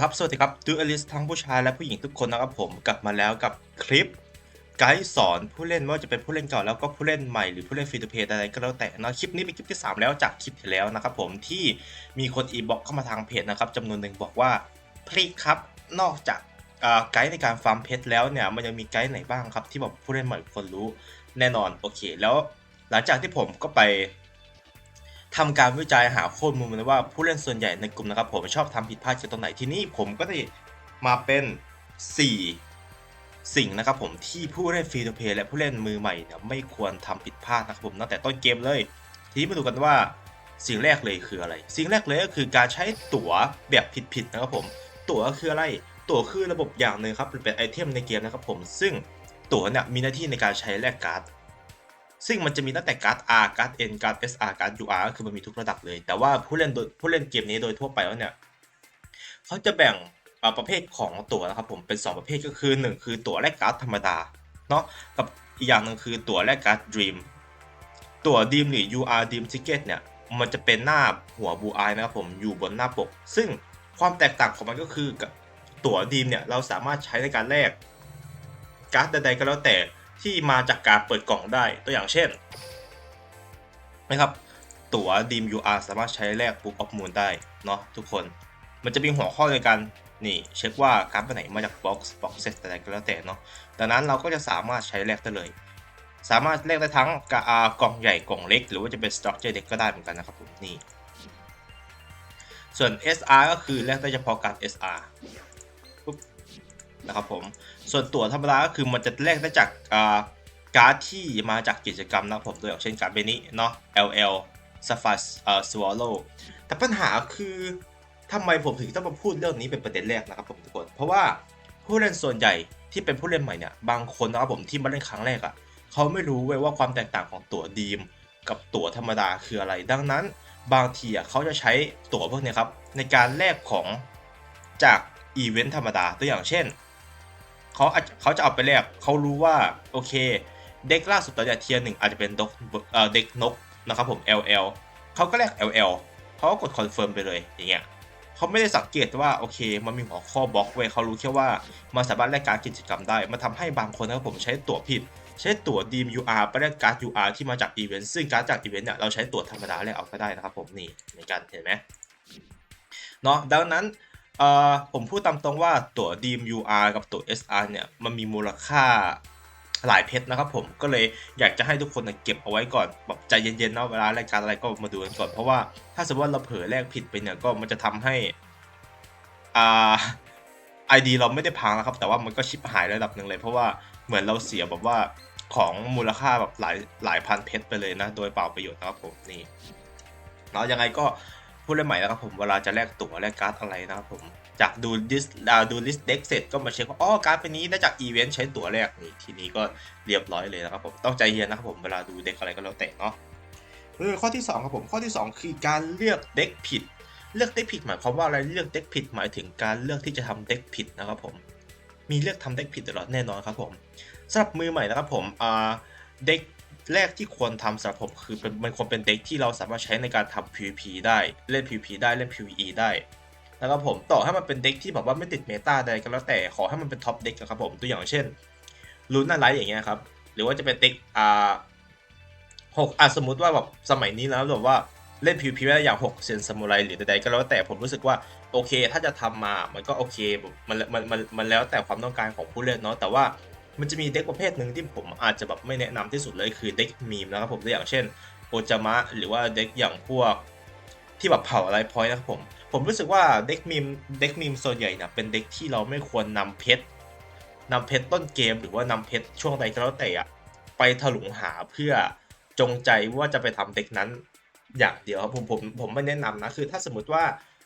ครับสวัสดีครับดูอลิสทั้งผู้ชายและผู้หญิงทุกคนนะครับผมกลับมาแล้วกับคลิปไกด์สอนผู้เล่นไม่ว่าจะเป็นผู้เล่นเก่าแล้วก็ผู้เล่นใหม่หรือผู้เล่นฟรี to เพย์อะไรก็แล้วแต่นะคลิปนี้เป็นคลิปที่ 3 แล้วจากคลิปที่แล้วนะครับผมที่มีคนอีบ็อกเข้ามาทางเพจนะครับจำนวนหนึ่งบอกว่าพลิกครับนอกจากไกด์ในการฟาร์มเพชรแล้วเนี่ยมันยังมีไกด์ไหนบ้างครับที่แบบผู้เล่นใหม่ควรรู้แน่นอนโอเค แล้วหลังจากที่ผมก็ไป ทำการวิจัยหาข้อมูลมาว่าผู้เล่นส่วนใหญ่ในกลุ่มนะครับ ผมชอบทำผิดพลาดจากตรงไหนที่นี่ผมก็ได้มาเป็น 4 สิ่งนะครับผมที่ผู้เล่นฟรี to เพย์และผู้เล่นมือใหม่เนี่ยไม่ควรทำผิดพลาดนะครับผมตั้งแต่ต้นเกมเลย ทีนี้มาดูกันว่าสิ่งแรกเลยคืออะไร สิ่งแรกเลยก็คือการใช้ตั๋วแบบผิดๆนะครับผม ตั๋วคืออะไร ตั๋วคือระบบอย่างหนึ่งครับเป็นไอเทมในเกมนะครับผมซึ่งตั๋วเนี่ยมีหน้าที่ในการใช้แลกการ์ด ซึ่งมันจะมีตั้งแต่การ์ด R การ์ด N การ์ด SR การ์ด UR ก็คือมันมีทุกระดับเลย แต่ว่าผู้เล่นโดยผู้เล่นเกมนี้โดยทั่วไปแล้วเนี่ยเขาจะแบ่งประเภทของตั๋วนะครับผมเป็น 2 ประเภทก็คือ 1 คือตั๋วแลกการ์ดธรรมดาเนาะกับอีกอย่างหนึ่งคือตั๋วแลกการ์ด Dream ตั๋ว Dream หรือ UR Dream Ticket เนี่ยมันจะเป็นหน้าหัวบูอายนะครับผมอยู่บนหน้าปก ซึ่งความแตกต่างของมันก็คือตั๋ว Dream เนี่ยเราสามารถใช้ในการแลกการ์ดใดๆก็แล้วแต่ ที่มาจากการเปิดกล่องได้ตัวอย่างเช่นนะครับตั๋วดีม UR สามารถใช้แลก Book of Moon ได้เนาะทุกคน มันจะมีหัวข้อในการนี่เช็คว่าการ์ดไปไหนมาจาก box box set อะไรก็แล้วแต่เนาะดังนั้นเราก็จะสามารถใช้แลกได้เลย สามารถแลกได้ทั้งกะอ่ากล่องใหญ่กล่องเล็ก หรือว่าจะเป็น structure deck ก็ได้เหมือนกันนะครับผมนี่ส่วน SR ก็คือแลกได้เฉพาะการ SR นะครับผม ส่วนตั๋วธรรมดาก็คือมันจะแลกได้จากการ์ดที่มาจากกิจกรรมนะครับผมตัวอย่างเช่นการ์ดเบนี้เนาะ LL s a f a s เอ่อ Swallow แต่ปัญหาคือทำไมผมถึงต้องมาพูดเรื่องนี้เป็นประเด็นแรกนะครับผมทุกคน เพราะว่าผู้เล่นส่วนใหญ่ที่เป็นผู้เล่นใหม่เนี่ยบางคนนะครับผมที่มาเล่นครั้งแรกอะ่ะเขาไม่รู้เว้ยว่าความแตกต่างของตั๋วดีม กับตั๋วธรรมดาคืออะไร ดังนั้นบางทีอะเขาจะใช้ตั๋วพวกนี้ครับในการแลกของจากอีเวนต์ธรรมดาตัวอย่างเช่น เขาเขาจะเอาไปแลกเขารู้ว่าโอเค เด็กล่าสุดตอนนี้เทียร์หนึ่งอาจจะเป็นดกเอ่อเด็กนกนะครับผม LL เขาก็แลก LL เขาก็กดคอนเฟิร์มไปเลยอย่างเงี้ยเขาไม่ได้สังเกตว่าโอเค มันมีหัวข้อบล็อกไว้เขารู้แค่ว่ามันสามารถแลกการกิจกรรมได้ มันทำให้บางคนนะครับผมใช้ตั๋วผิด ใช้ตั๋วดีม UR ไปแลกการ์ด UR ที่มาจากอีเวนต์ซึ่งการ์ดจากอีเวนต์เนี่ยเราใช้ตั๋วธรรมดาแลกเอาก็ได้นะครับผมนี่เหมือนกันเห็นไหมเนาะดังนั้น เอ่อผมพูดตามตรงว่าตั๋ว DMUR กับตั๋ว SR เนี่ย มันมีมูลค่าหลายเพชรนะครับผมก็เลยอยากจะให้ทุกคนนะเก็บเอาไว้ก่อนแบบใจเย็นๆนะเวลารายการอะไรก็มาดูกันก่อน เพราะว่าถ้าสมมติว่าเราเผลอแลกผิดไปเนี่ยก็มันจะทำให้อ่าไอดีเราไม่ได้พังนะครับ แต่ว่ามันก็ชิปหายระดับหนึ่งเลย เพราะว่าเหมือนเราเสียแบบว่าของมูลค่าแบบหลายหลายพันเพชรไปเลยนะ โดยเปล่าประโยชน์นะครับผมนี่แล้วยังไงก็ ผู้เล่นใหม่นะครับผมเวลาจะแลกตั๋วแลกการ์ดอะไรนะครับผมจากดูลิสดูลิสเด็กเสร็จก็มาเช็คว่าอ๋อการ์ดเป็นนี้ได้จากอีเวนต์ใช้ตั๋วแลกนี่ทีนี้ก็เรียบร้อยเลยนะครับผมต้องใจเย็นนะครับผมเวลาดูเด็กอะไรก็แล้วแต่เนาะเออข้อที่สองครับผมข้อที่สองคือการเลือกเด็กผิด เลือกเด็กผิดหมายความว่าอะไรเลือกเด็กผิดหมายถึงการเลือกที่จะทำเด็กผิดนะครับผมมีเลือกทำเด็กผิดตลอดแน่นอนครับผมสำหรับมือใหม่นะครับผมอ่าเด็ก แรกที่ควรทำสำหรับผมคือเป็นมันควรเป็นเด็กที่เราสามารถใช้ในการทำ PVP ได้เล่น PVP ได้เล่น PVE ได้นะครับผมต่อให้มันเป็นเด็กที่แบบว่าไม่ติดเมตาใดก็แล้วแต่ขอให้มันเป็นท็อปเด็กนะครับผมตัวอย่างเช่นลูน่าไลท์อย่างเงี้ยครับหรือว่าจะเป็นเด็กอ่าหกอะสมมติว่าแบบสมัยนี้แล้วแบบว่าเล่น PVP ได้อย่าง6เซนซามูไรหรือใดๆก็แล้วแต่ผมรู้สึกว่าโอเค ถ้าจะทำมามันก็โอเคมันมันมันมันแล้วแต่ความต้องการของผู้เล่นเนาะแต่ว่า มันจะมีเด็กประเภทหนึ่งที่ผมอาจจะแบบไม่แนะนำที่สุดเลยคือเด็กมีมนะครับผมตัวอย่างเช่นโอจามะหรือว่าเด็กอย่างพวกที่แบบเผาอะไรพอยนะครับผม ผมรู้สึกว่าเด็กมีมเด็กมีมส่วนใหญ่เนี่ยเป็นเด็กที่เราไม่ควรนำเพชรนำเพชรต้นเกม หรือว่านำเพชรช่วงใดก็แล้วแต่อะไปถลุงหาเพื่อจงใจว่าจะไปทำเด็กนั้นอย่างเดียวครับผมผมผมไม่แนะนำนะคือถ้าสมมติว่า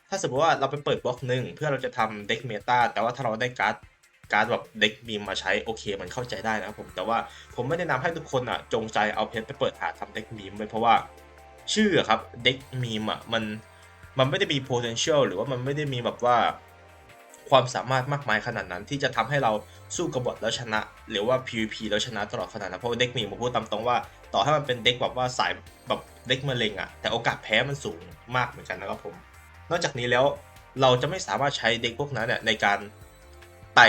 ถ้าสมมติว่าเราไปเปิดบล็อกหนึ่งเพื่อเราจะทำเด็กเมตาแต่ว่าถ้าเราได้การ์ด การดแบบเด็กมีมมาใช้โอเคมันเข้าใจได้นะครับผมแต่ว่าผมไม่แนะนำให้ทุกคนอะจงใจเอาเพชรไปเปิดหาทำเด็กมีมไว้เพราะว่าชื่อครับเด็กมีมอะมันมันไม่ได้มี potential หรือว่ามันไม่ได้มีแบบว่าความสามารถมากมายขนาดนั้น ที่จะทำให้เราสู้กบบอทแล้วชนะ หรือว่า PVP แล้วชนะตลอดขนาดนั้นเพราะาเด็กมีมผมพูดตามตรงว่า ต่อให้มันเป็นเด็กแบบว่าสายแบบเด็กมะเร็งอะแต่โอกาสแพ้มันสูงมากเหมือนกันนะครับผม นอกจากนี้แล้วเราจะไม่สามารถใช้เด็กพวกนั้นเนี่ยในการ ไต่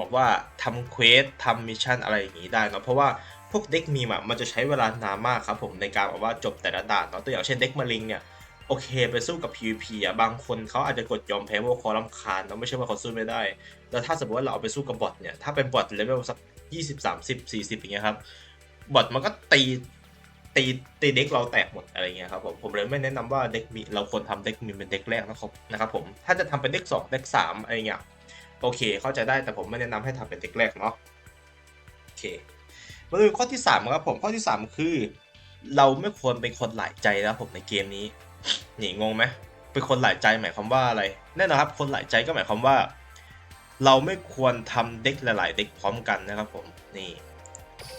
บอกว่าทำเควสทำมิชชั่นอะไรอย่างนี้ได้เนาะเพราะว่าพวกเด็กมีมอะมันจะใช้เวลานานมากครับผมในการแบบว่าจบแต่ละด่านเนาะตัวอย่างเช่นเด็กมาริงเนี่ยโอเคไปสู้กับ PVP อะบางคนเขาอาจจะกดยอมแพ้เพราะว่าเขารำคาญเนาะไม่ใช่ว่าเขาสู้ไม่ได้แล้วถ้าสมมติว่าเราเอาไปสู้กับบอทเนี่ยถ้าเป็นบอทเลเวลสักยี่สิบสามสิบสี่สิบอย่างเงี้ยครับบอทมันก็ตีตีตีเด็กเราแตกหมดอะไรเงี้ยครับผมผมเลยไม่แนะนำว่าเด็กมีเราควรทำเด็กมีเป็นเด็กแรกนะครับนะครับผมถ้าจะทำเป็นเด็กสองเด็กสามอะไรเงี้ย โอเค เข้าใจได้แต่ผมไม่แนะนำให้ทำเป็นเด็กแรกเนาะโอเคมาดูข้อที่สามครับผมข้อที่สามคือ เราไม่ควรเป็นคนหลายใจนะครับผมในเกมนี้นี่งงไหมเป็นคนหลายใจหมายความว่าอะไรแน่นอนครับ คนหลายใจก็หมายความว่า เราไม่ควรทำเด็กหลาย ๆ เด็กพร้อมกันนะครับผมนี่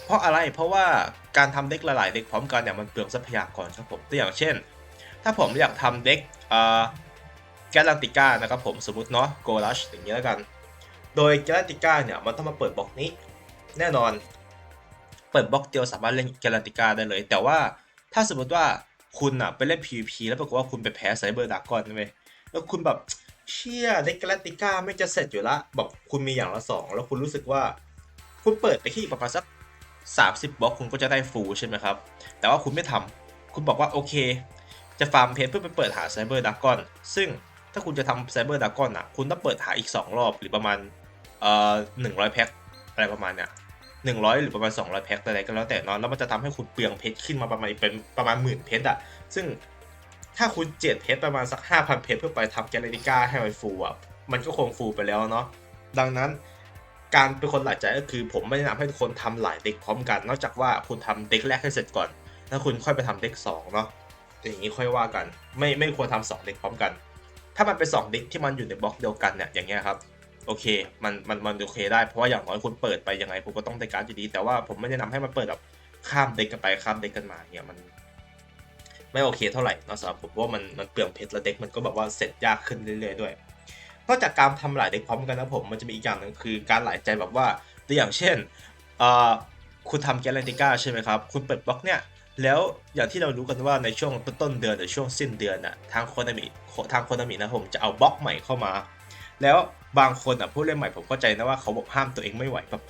เพราะอะไรเพราะว่าการทำเด็กหลาย ๆ เด็กพร้อมกันเนี่ยมันเปลืองทรัพยากรครับผมตัวอย่างเช่น ถ้าผมอยากทำเด็กอ่อ แกลันติก้านะครับผมสมมติเนาะโกลัชอย่างนี้แล้วกัน โดยแกลันติก้าเนี่ยมันต้องมาเปิดบล็อกนี้ แน่นอน เปิดบล็อกเดียวสามารถเล่นแกลันติก้าได้เลย แต่ว่าถ้าสมมติว่าคุณอะไปเล่น PVP แล้วปรากฏว่าคุณไปแพ้ไซเบอร์ดากอนใช่ไหมแล้วคุณแบบเชี่ยเด็กแกลติก้าไม่จะเสร็จอยู่ละแบบคุณมีอย่างละสองแล้วคุณรู้สึกว่า คุณเปิดไปแค่อีกประมาณสัก30บล็อกคุณก็จะได้ฟูลใช่ไหมครับ แต่ว่าคุณไม่ทำคุณบอกว่าโอเค จะฟาร์มเพชรเพื่อไปเปิดหาไซเบอร์ดากอนซึ่ง ถ้าคุณจะทำไซเบอร์ดากอนอะ คุณต้องเปิดหาอีก 2 รอบหรือประมาณเอ่อหนึ่งร้อยแพ็คอะไรประมาณเนี้ยหนึ่งร้อยหรือประมาณ200แพ็คอะไรก็แล้วแต่เนอนแล้วมันจะทำให้คุณเปลืองเพชรขึ้นมาประมาณเป็นประมาณหมื่นเพชรอะซึ่งถ้าคุณเจ็ดเพชรประมาณสัก5,000เพชรเพื่อไปทำแกลเลติก้าให้มันฟูอะมันก็คงฟูไปแล้วเนาะดังนั้นการเป็นคนหลายใจก็คือ ผมไม่แนะนำให้ทุกคนทำหลายเด็กพร้อมกัน นอกจากว่าคุณทำเด็กแรกให้เสร็จก่อน แล้วคุณค่อยไปทำเด็กสองเนาะอย่างนี้ค่อยว่ากัน ไม่ไม่ควรทำสองเด็กพร้อมกัน ถ้ามันเป็นสองเด็กที่มันอยู่ในบล็อกเดียวกันเนี่ยอย่างเงี้ยครับโอเคมันมันมันโอเคได้เพราะว่าอย่างน้อยคุณเปิดไปยังไงผมก็ต้องได้การ์ดอยู่ดี แต่ว่าผมไม่แนะนำให้มันเปิดแบบข้ามเด็กกันไปข้ามเด็กกันมาเนี่ยมัน ไม่โอเคเท่าไหร่นอะสำหรับผมว่ามันมันเปลืองเพชรและเด็กมันก็แบบว่าเสร็จยากขึ้นเรื่อยๆด้วยนอกจากการทำหลายเด็กพร้อมกันนะผมมันจะมีอีกอย่างหนึ่งคือการหลายใจแบบว่าตัวอย่างเช่นเอ่อคุณทำแกลเลนติก้าใช่ไหมครับ คุณเปิดบล็อกเนี่ย แล้วอย่างที่เรารู้กันว่าในช่วงต้นเดือนหรือช่วงสิ้นเดือนน่ะทางโคนามิทางโคนามินะผมจะเอาบล็อกใหม่เข้ามา แล้วบางคนอะผู้เล่นใหม่ผมเข้าใจนะว่าเขาบอกห้ามตัวเองไม่ไหวแบบ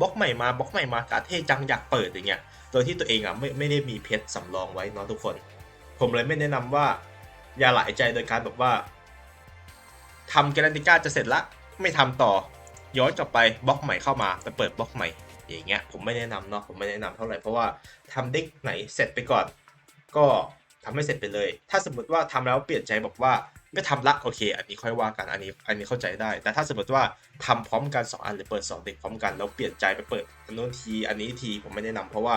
บล็อกใหม่มาบล็อกใหม่มากาเท่จังอยากเปิดอย่างเงี้ยโดยที่ตัวเองอะไม่ไม่ได้มีเพชรสำรองไว้เนาะทุกคน ผมเลยไม่แนะนำว่า อย่าหลายใจโดยการแบบว่าทำแกลนติก้าจะเสร็จละไม่ทำต่อ ย้อนกลับไปบล็อกใหม่เข้ามาไปเปิดบล็อกใหม่ อย่างเงี้ยผมไม่แนะนำเนาะผมไม่แนะนำเท่าไหร่เพราะว่าทำเด็กไหนเสร็จไปก่อน ก็ทำให้เสร็จไปเลย ถ้าสมมติว่าทำแล้วเปลี่ยนใจบอกว่าไม่ทำละโอเค อันนี้ค่อยว่ากันอันนี้อันนี้เข้าใจได้ แต่ถ้าสมมติว่าทำพร้อมกันสองอันหรือเปิดสองเด็กพร้อมกันแล้วเปลี่ยนใจไปเปิดอันนู้นทีอันนี้ทีผมไม่แนะนำเพราะว่า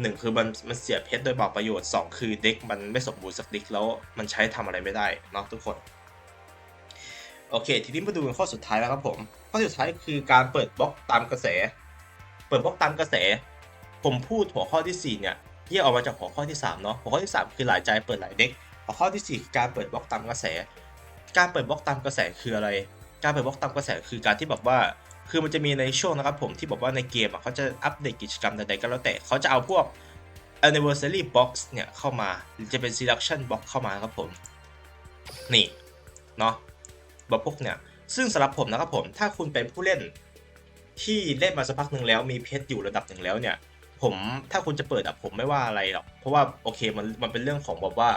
หนึ่งคือมันมันเสียเพชรโดยเปล่าประโยชน์สองคือเด็กมันไม่สมบูรณ์สักเด็กแล้วมันใช้ทำอะไรไม่ได้เนาะทุกคน โอเค ทีนี้มาดูข้อสุดท้ายแล้วครับผม ข้อสุดท้ายคือการเปิดบล็อกตามกระแส เปิดบล็อกตามกระแส ผมพูดหัวข้อที่ 4 เนี่ยแยกออกมาจากหัวข้อที่ 3 เนาะหัวข้อที่ 3 คือหลายใจเปิดหลายเด็กหัวข้อที่ 4 คือการเปิดบล็อกตามกระแส การเปิดบล็อกตามกระแสคืออะไร การเปิดบล็อกตามกระแสคือการที่แบบว่า คือมันจะมีในช่วงนะครับผมที่บอกว่าในเกมอะเขาจะอัปเดตกิจกรรมใดๆก็แล้วแต่เขาจะเอาพวก anniversary box เนี่ยเข้ามาหรือจะเป็น selection box เข้ามาครับผมนี่เนาะแบบพวกเนี่ยซึ่งสำหรับผมนะครับผมถ้าคุณเป็นผู้เล่น ที่เล่นมาสักพักหนึ่งแล้วมีเพชรอยู่ระดับหนึ่งแล้วเนี่ย ผมถ้าคุณจะเปิดอะผมไม่ว่าอะไรหรอกเพราะว่าโอเคมันมันเป็นเรื่องของแบบว่า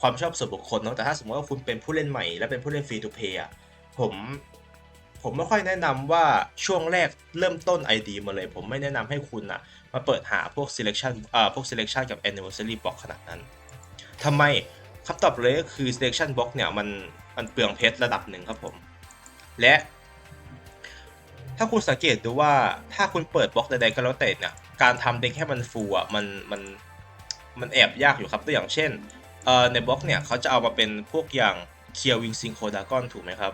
ความชอบส่วนบุคคลเนาะแต่ถ้าสมมติว่าคุณเป็นผู้เล่นใหม่ และเป็นผู้เล่นฟรีทูเพย์อะผมผมไม่ค่อยแนะนำว่าช่วงแรกเริ่มต้น ID มาเลย ผมไม่แนะนำให้คุณอะมาเปิดหาพวก selection อ่าพวก selection กับ anniversary box ขนาดนั้นทำไมคำตอบเลยก็คือ selection box เนี่ยมันมันเปลืองเพชรระดับหนึ่งครับผม และ ถ้าคุณสังเกตดูว่าถ้าคุณเปิดบล็อกใดๆก็แล้วแต่เนี่ยการทำเด็กให้มันฟูอะมันมันมันแอบยากอยู่ครับตัวอย่างเช่นเอ่อในบล็อกเนี่ยเขาจะเอามาเป็นพวกอย่างเคียววิงซิงโคดากอนถูกไหมครับ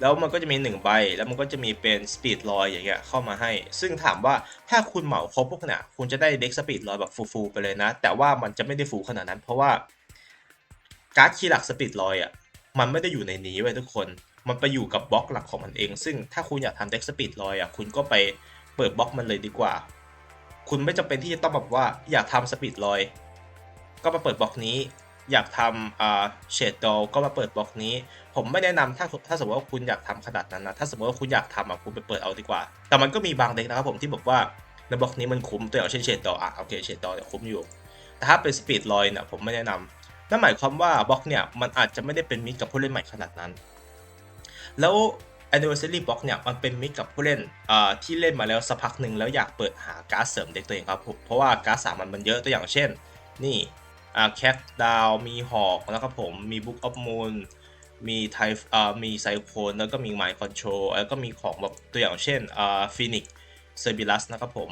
แล้วมันก็จะมี 1 ใบ แล้วมันก็จะมีเป็นสปีดลอยอย่างเงี้ยเข้ามาให้ ซึ่งถามว่าถ้าคุณเหมาครบพวกเนี่ยคุณจะได้เด็กสปีดลอยแบบฟูๆไปเลยนะ แต่ว่ามันจะไม่ได้ฟูขนาดนั้น เพราะว่าการ์ดคีย์หลักสปีดลอยอะมันไม่ได้อยู่ในนี้ไว้ทุกคน มันไปอยู่กับบล็อกหลักของมันเอง ซึ่งถ้าคุณอยากทำเด็กสปีดลอยอะคุณก็ไปเปิดบล็อกมันเลยดีกว่า คุณไม่จำเป็นที่จะต้องแบบว่าอยากทำสปีดลอย ก็มาเปิดบล็อกนี้ อยากทำอ่าเชดดอลก็มาเปิดบล็อกนี้ ผมไม่แนะนำถ้าถ้าสมมติว่าคุณอยากทำขนาดนั้นนะถ้าสมมติว่าคุณอยากทำอะคุณไปเปิดเอาดีกว่า แต่มันก็มีบางเด็กนะครับผมที่บอกว่าในบล็อกนี้มันคุ้มตัวอย่างเช่นเชดดอลอะโอเคเชดดอลเนี่ยคุ้มอยู่แต่ถ้าเป็นสปีดลอยเนี่ยผมไม่แนะนำนั่นหมายความว่าบล็อกเนี่ยมันอาจจะไม่ได้เป็นมิตรกับผู้เล่นใหม่ขนาดนั้น แล้ว anniversary box เนี่ยมันเป็นมิตรกับผู้เล่นอ่าที่เล่นมาแล้วสักพักหนึ่งแล้วอยากเปิดหาการ์ดเสริมเด็กตัวเองครับผมเพราะว่าการ์ดสามันมันเยอะตัวอย่างเช่น นี่อ่าแคทดาวมีหอกนะครับผมมี Book of Moon มีไทอ่ามีไซโคนแล้วก็มี Mind Control แล้วก็มีของแบบตัวอย่างเช่นอ่าฟินิกเซอร์บิลัสนะครับผม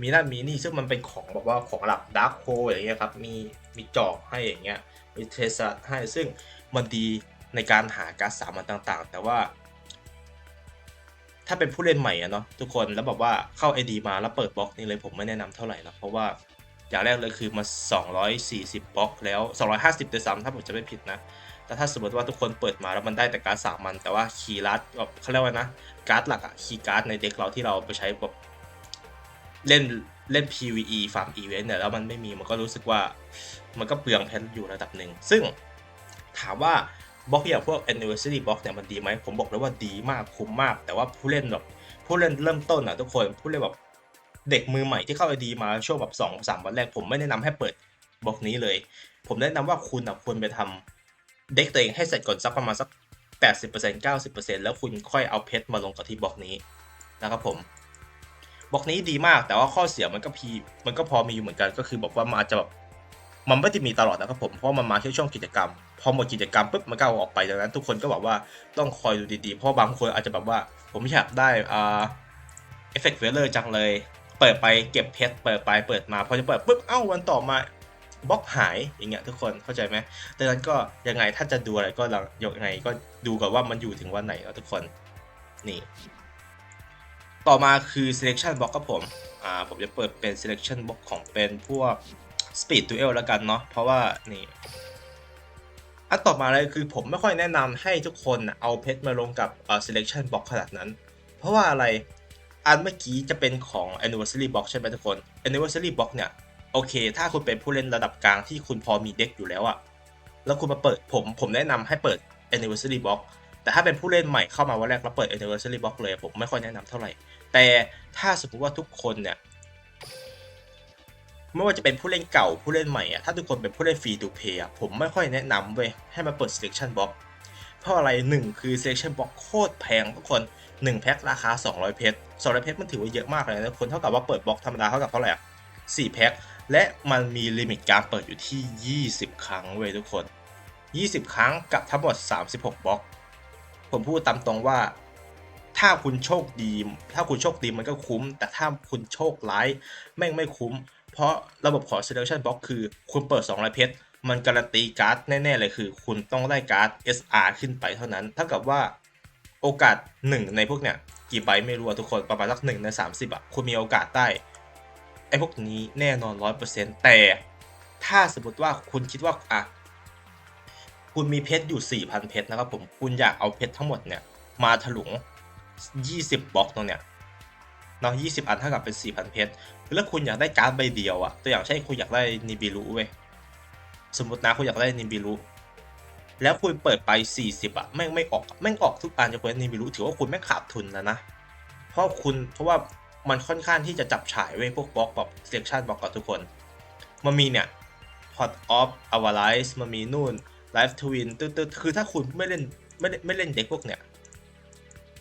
มีนั่นมีนี่ซึ่งมันเป็นของแบบว่าของระดับดาร์คโฮอย่างเงี้ยครับ มีมีจอกให้อย่างเงี้ยมีเทสให้ซึ่งมันดี ในการหาการสามันต่างๆ แต่ว่า ถ้าเป็นผู้เล่นใหม่อะเนาะทุกคนแล้วแบบว่าเข้า ID มาแล้วเปิดบล็อกนี้เลยผมไม่แนะนำเท่าไหร่หรอกเพราะว่าอย่างแรกเลยคือมา 240บล็อกแล้ว 250ด้วยซ้ำถ้าผมจะไม่ผิดนะ แต่ถ้าสมมติว่าทุกคนเปิดมาแล้วมันได้แต่การสามัน แต่ว่าคีย์ลัดเขาเรียกว่านะ การ์ดหลักอะคีย์การ์ดในเด็กเราที่เราไปใช้แบบเล่นเล่น PVE ฟาร์มอีเวนต์เนี่ยแล้วมันไม่มีมันก็รู้สึกว่ามันก็เปลืองแพนอยู่ระดับหนึ่ง ซึ่งถามว่า บล็อกอย่างพวก anniversary box เนี่ยมันดีไหมผมบอกเลยว่าดีมากคุ้มมาก แต่ว่าผู้เล่นแบบผู้เล่นเริ่มต้นอะทุกคนผู้เล่นแบบเด็กมือใหม่ที่เข้าไอดีมาช่วงแบบสองสามวันแรกผมไม่แนะนำให้เปิดบล็อกนี้เลย ผมแนะนำว่าคุณอะควรไปทำเด็กตัวเองให้เสร็จก่อนสักประมาณสัก 80% 90%แล้วคุณค่อยเอาเพชรมาลงกับที่บล็อกนี้นะครับผมบล็อกนี้ดีมากแต่ว่าข้อเสียมันก็พีมันก็พอมีอยู่เหมือนกันก็คือบอกว่ามันอาจจะแบบ มันไม่ได้มีตลอดนะครับผม เพราะมันมาแค่ช่วงกิจกรรม พอหมดกิจกรรมปุ๊บมันก็ออกไปดังนั้นทุกคนก็บอกว่าต้องคอยดูดีๆ เพราะบางคนอาจจะแบบว่าผมอยากได้อ่าเอฟเฟกต์เวลเลอร์จังเลย เปิดไปเก็บเพชรเปิดไปเปิดมา พอจะเปิดปุ๊บเอ้าวันต่อมาบล็อกหายอย่างเงี้ยทุกคนเข้าใจไหมดังนั้นก็ยังไงถ้าจะดูอะไรก็ลองยังไงก็ดูก่อนว่ามันอยู่ถึงวันไหนแล้วทุกคนนี่ ต่อมาคือ selection box ครับผม อ่า ผมจะเปิดเป็น selection box ของเป็นพวก speed duel แล้วกันเนาะเพราะว่านี่อันต่อมาเลยคือผมไม่ค่อยแนะนำให้ทุกคนเอาเพชรมาลงกับเอ่อ selection box ขนาดนั้น เพราะว่าอะไรอันเมื่อกี้จะเป็นของ anniversary box ใช่ไหมทุกคน anniversary box เนี่ยโอเค ถ้าคุณเป็นผู้เล่นระดับกลางที่คุณพอมีเด็กอยู่แล้วอะแล้วคุณมาเปิดผมผมแนะนำให้เปิด anniversary box แต่ถ้าเป็นผู้เล่นใหม่เข้ามาวันแรกแล้วเปิด anniversary box เลย ผมไม่ค่อยแนะนำเท่าไหร่ แต่ถ้าสมมติว่าทุกคนเนี่ย ไม่ว่าจะเป็นผู้เล่นเก่าผู้เล่นใหม่อะถ้าทุกคนเป็นผู้เล่นฟรีทูเพย์อะผมไม่ค่อยแนะนำเว้ยให้มาเปิด selection box เพราะอะไรหนึ่งคือ selection box โคตรแพงทุกคน 1 แพ็คราคา 200 เพชร200 เพชรมันถือว่าเยอะมากเลยนะทุกคนเท่ากับว่าเปิดบล็อกธรรมดาเท่ากับเท่าไหร่อะ4แพ็คและมันมีลิมิตการเปิดอยู่ที่ 20 ครั้งเว้ยทุกคน 20 ครั้งกับทั้งหมด 36 บล็อก ผมพูดตามตรงว่าถ้าคุณโชคดี ถ้าคุณโชคดีมันก็คุ้ม แต่ถ้าคุณโชคร้ายแม่งไม่คุ้ม เพราะระบบของ selection box คือคุณเปิด200เพชรมันการันตีการ์ดแน่ ๆ เลยคือ คุณต้องได้การ์ด SR ขึ้นไปเท่านั้นเท่ากับว่าโอกาส 1 ในพวกเนี้ยกี่ใบไม่รู้อะทุกคนประมาณสักหนึ่งใน 30อะคุณมีโอกาสได้ไอ้พวกนี้แน่นอน100%แต่ถ้าสมมติว่าคุณคิดว่าอะคุณมีเพชรอยู่ 4,000 เพชรนะครับผมคุณอยากเอาเพชรทั้งหมดเนี่ยมาถลุง 20บล็อกตรงเนี้ยเนาะ20 อันเท่ากับเป็น 4,000 เพชร แล้วคุณอยากได้การ์ดใบเดียวอะตัวอย่างเช่นคุณอยากได้นิบิรุเว้ยสมมตินะคุณอยากได้นิบิรุแล้วคุณเปิดไป 40อะแม่งไม่ออกแม่งออกทุกอันจะเป็นนิบิรุถือว่าคุณแม่งขาดทุนแล้วนะเพราะคุณเพราะว่ามันค่อนข้างที่จะจับฉายเว้ยพวกบล็อกแบบเซ c ชันบล็อกกับทุกคน มันมีเนี่ย Pot of Avarice มันมีนู่น Life Twin ตึ๊ดๆคือถ้าคุณไม่เล่นไม่ได้ไม่เล่นเด็กพวกเนี่ย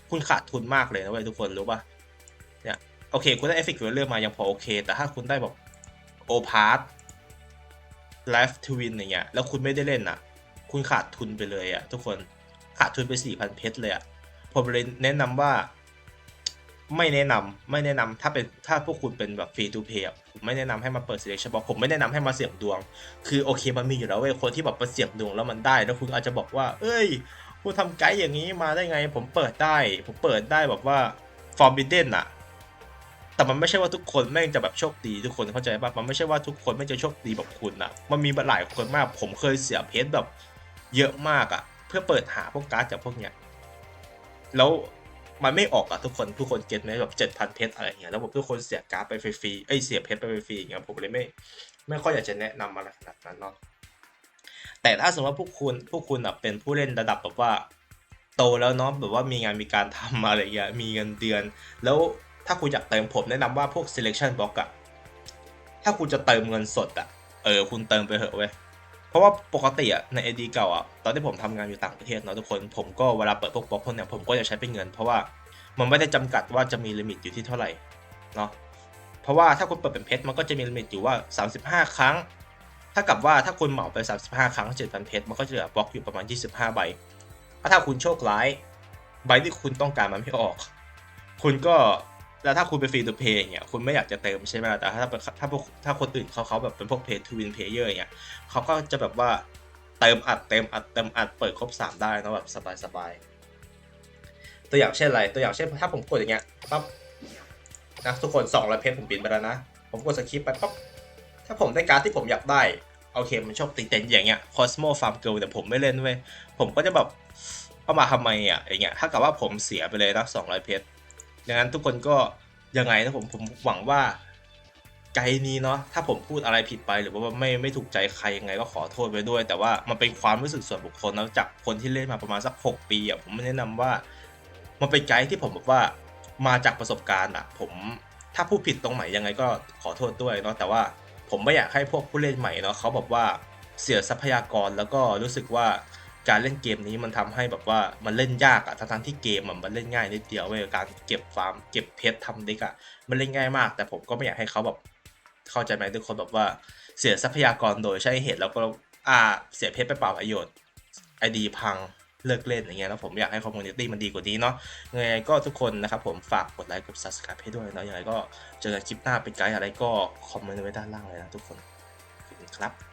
คุณขาดทุนมากเลยนะเว้ยทุกคนรู้ป่ะเนี่ย โอเค คุณได้เอฟเฟกต์เรื่องมายังพอโอเค แต่ถ้าคุณได้แบบโอพาร์ตไลฟ์ทวินอย่างเงี้ยแล้วคุณไม่ได้เล่นอะ คุณขาดทุนไปเลยอะ ทุกคนขาดทุนไปสี่พันเพชรเลยอะผมเลยแนะนำว่า ไม่แนะนำไม่แนะนำถ้าเป็นถ้าพวกคุณเป็นแบบฟรีทูเพย์ผมไม่แนะนำให้มาเปิด selection box ผมไม่แนะนำให้มาเสี่ยงดวง คือโอเคมันมีอยู่แล้วเว้ยคนที่แบบมาเสี่ยงดวงแล้วมันได้ แล้วคุณอาจจะบอกว่า เอ้ยคุณทำไกด์อย่างนี้มาได้ไง ผมเปิดได้ ผมเปิดได้แบบว่า forbidden อะ แต่มันไม่ใช่ว่าทุกคนแม่งจะแบบโชคดีทุกคนเข้าใจป่ะมันไม่ใช่ว่าทุกคนแม่งจะโชคดีแบบคุณอะมันมีหลายคนมาก ผมเคยเสียเพชรแบบเยอะมากอะเพื่อเปิดหาพวกการ์ดจากพวกเนี้ยแล้วมันไม่ออกอะทุกคนทุกคนเก็ตไหมแบบเจ็ดพันเพชรอะไรเงี้ยแล้วผมทุกคนเสียการ์ดไปฟรีๆเอ้เสียเพชรไปฟรีอย่างเงี้ยผมเลยไม่ไม่ค่อยอยากจะแนะนำอะไรขนาดนั้นเนาะแต่ถ้าสมมติว่าพวกคุณพวกคุณอะเป็นผู้เล่นระดับแบบว่าโตแล้วเนาะแบบว่ามีงานมีการทำอะไรเงี้ยมีเงินเดือน แล้ว ถ้าคุณอยากเติมผมแนะนำว่าพวก selection box อะถ้าคุณจะเติมเงินสดอะเออคุณเติมไปเถอะเว้ยเพราะว่าปกติอะใน AD เก่าอะตอนที่ผมทำงานอยู่ต่างประเทศเนาะทุกคนผมก็เวลาเปิดพวกบล็อกพวกเนี้ยผมก็จะใช้เป็นเงิน เพราะว่ามันไม่ได้จำกัดว่าจะมีลิมิตอยู่ที่เท่าไหร่เนาะเพราะว่าถ้าคุณเปิดเป็นเพชรมันก็จะมีลิมิตอยู่ว่า 35 ครั้ง ถ้ากับว่าถ้าคุณเหมาไป 35 ครั้ง7,000เพชรมันก็จะเหลือบล็อกอยู่ประมาณ 25 ใบถ้าคุณโชคร้ายใบที่คุณต้องการมันไม่ออก คุณก็ แล้วถ้าคุณเป็นฟรีตัวเพย์เนี่ยคุณไม่อยากจะเติมใช่ไหมแต่ถ้าถ้าพวกถ้าคนอื่นเขาเขาแบบเป็นพวกเพย์ทูวินเพย์เยอร์เนี่ยเขาก็จะแบบว่าเติมอัดเติมอัดเติมอัดเปิดครบ 3 ได้นะแบบสบายสบายๆตัวอย่างเช่นอะไรตัวอย่างเช่นถ้าผมกดอย่างเงี้ยปั๊บนะทุกคน200เพชรผมปิดไปแล้วนะ ผมกดสคริปต์ไปปั๊บถ้าผมได้การ์ดที่ผมอยากได้โอเคมันชอบติดเต็นอย่างเงี้ย Cosmo Farm Girl แต่ผมไม่เล่นเว้ยผมก็จะแบบเอามาทำไมอะอย่างเงี้ยถ้ากับว่าผมเสียไปเลยนะ200 เพชร ดังนั้นทุกคนก็ยังไงนะผมผมหวังว่าไกด์นี้เนาะถ้าผมพูดอะไรผิดไปหรือว่าไม่ไม่ถูกใจใครยังไงก็ขอโทษไปด้วย แต่ว่ามันเป็นความรู้สึกส่วนบุคคลนะจากคนที่เล่นมาประมาณสัก 6 ปีอะผมไม่แนะนำว่ามันเป็นไกด์ที่ผมแบบว่ามาจากประสบการณ์อะ ผมถ้าพูดผิดตรงไหนยังไงก็ขอโทษด้วยเนาะแต่ว่าผมไม่อยากให้พวกผู้เล่นใหม่เนาะเขาแบบว่าเสียทรัพยากรแล้วก็รู้สึกว่า การเล่นเกมนี้มันทำให้แบบว่ามันเล่นยากอะทั้งที่เกมมันเล่นง่ายนิดเดียวเว้ยการเก็บฟาร์มเก็บเพชรทำเด็กอะมันเล่นง่ายมาก แต่ผมก็ไม่อยากให้เขาแบบเข้าใจไหมทุกคนแบบว่าเสียทรัพยากรโดยใช่เหตุแล้วก็อ่าเสียเพชรไปเปล่าประโยชน์ไอดีพังเลิกเล่นอย่างเงี้ยแล้วผมอยากให้คอมมูนิตี้มันดีกว่านี้เนาะยังไงก็ทุกคนนะครับผมฝากกดไลค์กด subscribe ให้ด้วยเนาะยังไงก็เจอกันคลิปหน้าเป็นไกด์อะไรก็คอมเมนต์ไว้ด้านล่างเลยนะทุกคนขอบคุณครับ